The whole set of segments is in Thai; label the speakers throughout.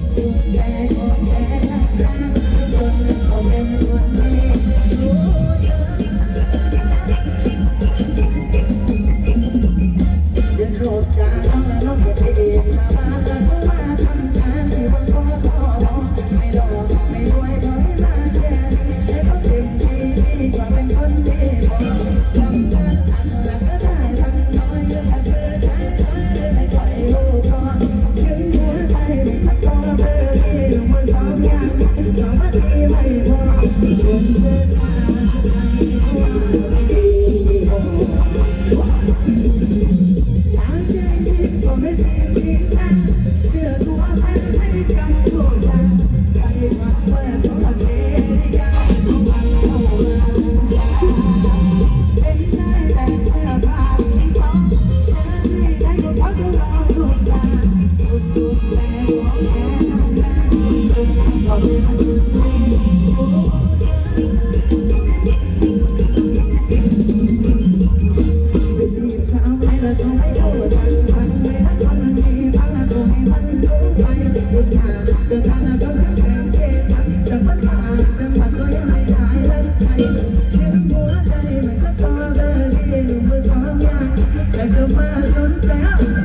Speaker 1: ดแดง Don't Yeah.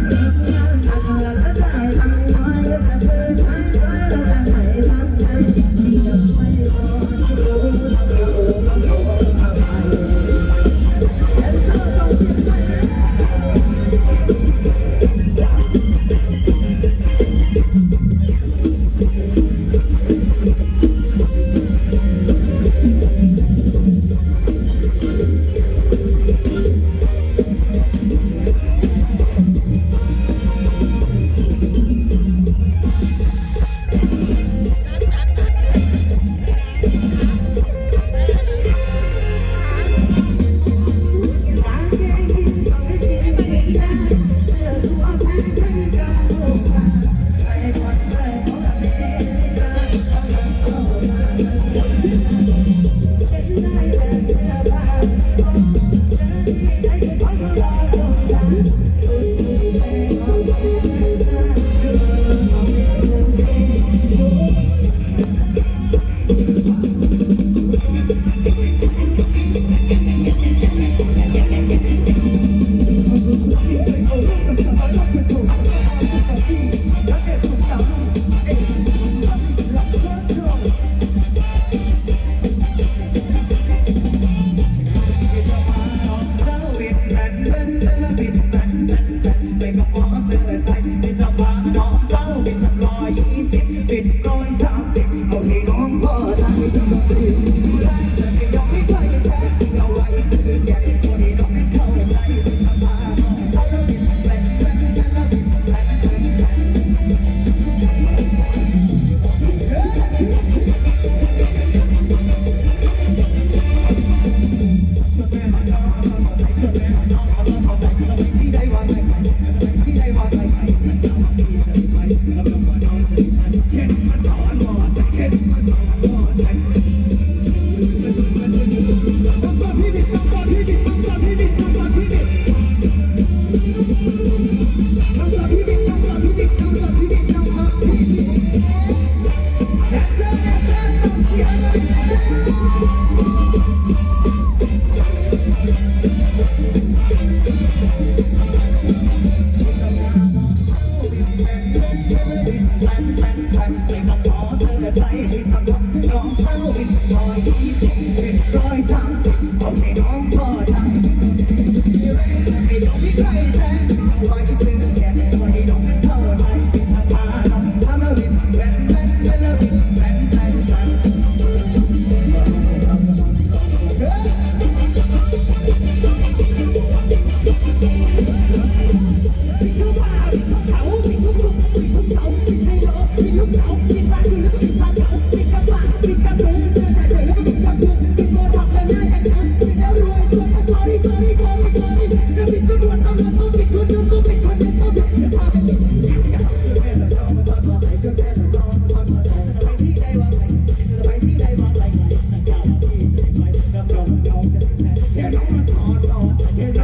Speaker 1: Thank you. baby. Thank you.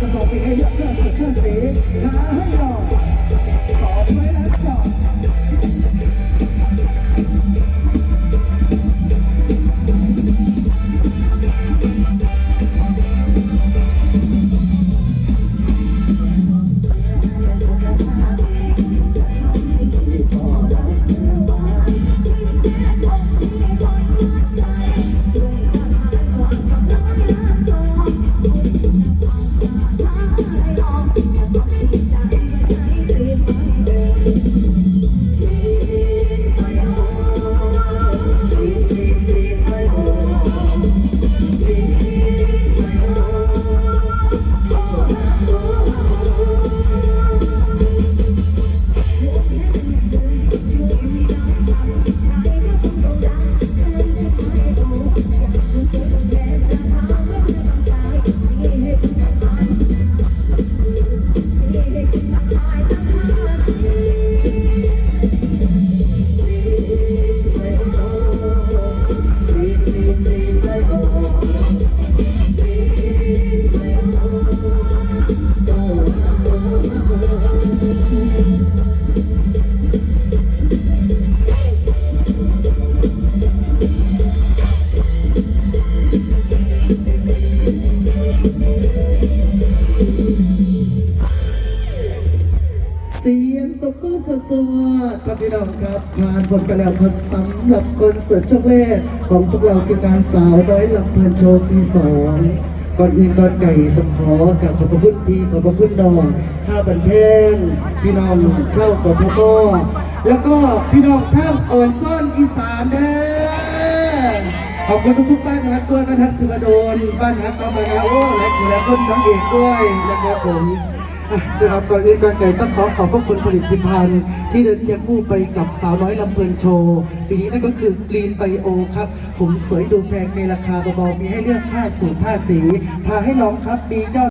Speaker 1: ในกระดาษกระบอกไปให้เลือกเพื่อสุดเพื่อเสียท้าให้หน่อย สวัสดีครับพี่น้องครับผ่านผลไปแล้วครับสำหรับคอนเสิร์ตช่วงแรกของพวกเราทีมงานสาวน้อยลำเพลินโชว์ปีสองก่อนอื่นก่อนไก่ต้องขอกราบขอบพระคุณพี่ขอบพระคุณน้อง ชาวบันเพงพี่น้องชาวกทมแล้วก็พี่น้องท่ามอ่อนซ่อนอีสานเด้อขอบคุณทุกๆบ้านฮักด้วยบ้านฮักสุวดลบ้านฮักน้องมานาโอ้และและคนทั้งเอกด้วยนะครับผม นะครับก่อนอื่นก่อนไก่ต้องขอขอบพระคุณผลิตภัณฑ์ ที่เดินเคียงคู่ไปกับสาวน้อยลำเพลินโชว์ปีนี้นั่นก็คือกรีนไบโอครับ ผมสวยดูแพงในราคาเบาๆมีให้เลือกค่าสูตรค่าสีทาให้ลองครับมียอด